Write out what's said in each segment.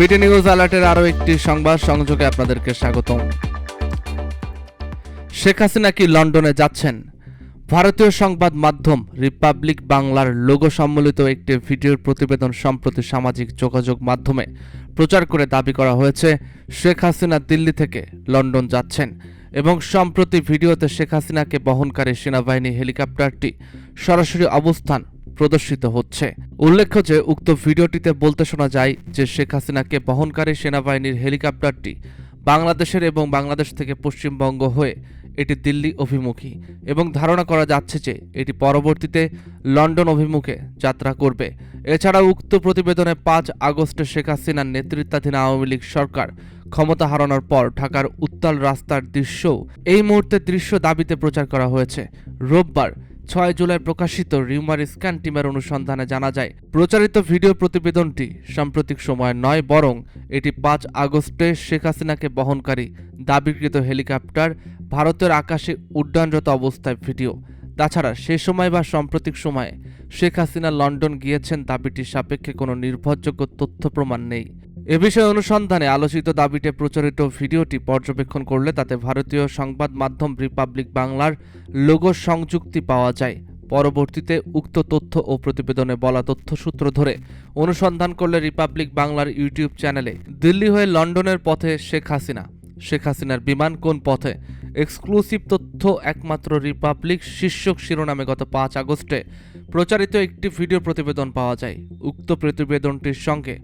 বিটি নিউজ অ্যালার্টের আরও একটি সংবাদ সংযোগে আপনাদেরকে স্বাগতম। শেখ হাসিনা লন্ডনে যাচ্ছেন? ভারতীয় সংবাদ মাধ্যম রিপাবলিক বাংলার লোগো সম্বলিত একটি ভিডিওর প্রতিবেদন সম্প্রতি সামাজিক যোগাযোগ মাধ্যমে প্রচার করে দাবি করা হয়েছে, শেখ হাসিনা দিল্লি থেকে লন্ডন যাচ্ছেন এবং সম্প্রতি ভিডিওতে শেখ হাসিনাকে বহনকারী সেনাবাহিনী হেলিকপ্টারটি সরাসরি অবস্থান প্রদর্শিত হচ্ছে। উল্লেখ্য যে, উক্ত ভিডিওটিতে বলতে শোনা যায় যে, শেখ হাসিনাকে বহনকারী সেনাবাহিনীর হেলিকপ্টারটি বাংলাদেশের এবং বাংলাদেশ থেকে পশ্চিমবঙ্গ হয়ে এটি দিল্লি অভিমুখী এবং ধারণা করা যাচ্ছে যে, এটি পরবর্তীতে লন্ডন অভিমুখে যাত্রা করবে। এছাড়া উক্ত প্রতিবেদনে পাঁচ আগস্টে শেখ হাসিনার নেতৃত্বাধীন আওয়ামী লীগ সরকার ক্ষমতা হারানোর পর ঢাকার উত্তাল রাস্তার দৃশ্যও এই মুহূর্তে দৃশ্য দাবিতে প্রচার করা হয়েছে। রোববার ছয় জুলাই প্রকাশিত রিউমার স্ক্যান টিমের অনুসন্ধানে জানা যায়, প্রচারিত ভিডিও প্রতিবেদনটি সাম্প্রতিক সময় নয়, বরং এটি পাঁচ আগস্টে শেখ হাসিনাকে বহনকারী দাবিকৃত হেলিকপ্টার, ভারতের আকাশে উড্ডয়নরত অবস্থায় ভিডিও। তাছাড়া সে সময় বা সাম্প্রতিক সময়ে শেখ হাসিনা লন্ডন গিয়েছেন, দাবিটির সাপেক্ষে কোনো নির্ভরযোগ্য তথ্য প্রমাণ নেই। এ বিষয়ে অনুসন্ধানে আলোচিত দাবিতে প্রচারিত ভিডিওটি পর্যবেক্ষণ করলে তাতে ভারতীয় সংবাদ মাধ্যম রিপাবলিক বাংলার লোগো সংযুক্তি পাওয়া যায়। পরবর্তীতে উক্ত তথ্য ও প্রতিবেদনে বলা তথ্যসূত্র ধরে অনুসন্ধান করলে রিপাবলিক বাংলার ইউটিউব চ্যানেলে দিল্লি হয়ে লন্ডনের পথে শেখ হাসিনা। শেখ হাসিনার বিমান কোন পথে? এক্সক্লুসিভ তথ্য একমাত্র রিপাবলিক শীর্ষক শিরোনামে গত পাঁচ আগস্টে প্রচারিত একটি ভিডিও প্রতিবেদন পাওয়া যায়। উক্ত প্রতিবেদনটির সঙ্গে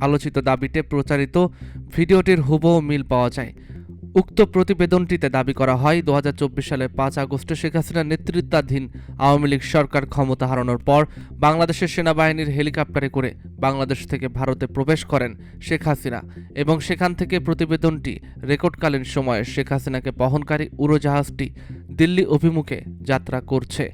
আলোচিত দাবিতে প্রচারিত ভিডিওটির হুবহু মিল পাওয়া যায়। উক্ত প্রতিবেদনটিতে দাবি করা হয় দু হাজার চব্বিশ সালের পাঁচ আগস্টে শেখ হাসিনার নেতৃত্বাধীন আওয়ামী লীগ সরকার ক্ষমতা হারানোর পর বাংলাদেশের সেনাবাহিনীর হেলিকপ্টারে করে বাংলাদেশ থেকে ভারতে প্রবেশ করেন শেখ হাসিনা এবং সেখান থেকে প্রতিবেদনটি রেকর্ডকালীন সময়ে শেখ হাসিনাকে বহনকারী উড়োজাহাজটি দিল্লি অভিমুখে যাত্রা করছে।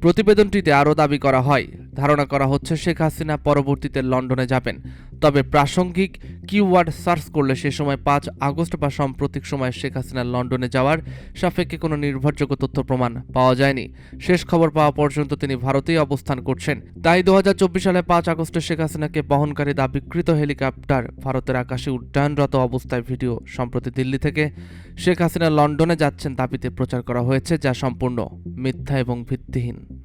প্রতিবেদনটিতে আরও দাবি করা হয়, ধারণা করা হচ্ছে শেখ হাসিনা পরবর্তীতে লন্ডনে যাবেন। তবে প্রাসঙ্গিক কিওয়ার্ড সার্চ করলে সে সময় পাঁচ আগস্ট বা সাম্প্রতিক সময়ে শেখ হাসিনা লন্ডনে যাওয়ার সাপেক্ষে কোনো নির্ভরযোগ্য তথ্য প্রমাণ পাওয়া যায়নি। শেষ খবর পাওয়া পর্যন্ত তিনি ভারতেই অবস্থান করছেন। তাই দু হাজার চব্বিশ সালে পাঁচ আগস্টে শেখ হাসিনাকে বহনকারী দাবিকৃত হেলিকপ্টার ভারতের আকাশে উড্ডয়নরত অবস্থায় ভিডিও সম্প্রতি দিল্লি থেকে শেখ হাসিনা লন্ডনে যাচ্ছেন দাবিতে প্রচার করা হয়েছে, যা সম্পূর্ণ মিথ্যা এবং ভিত্তিহীন।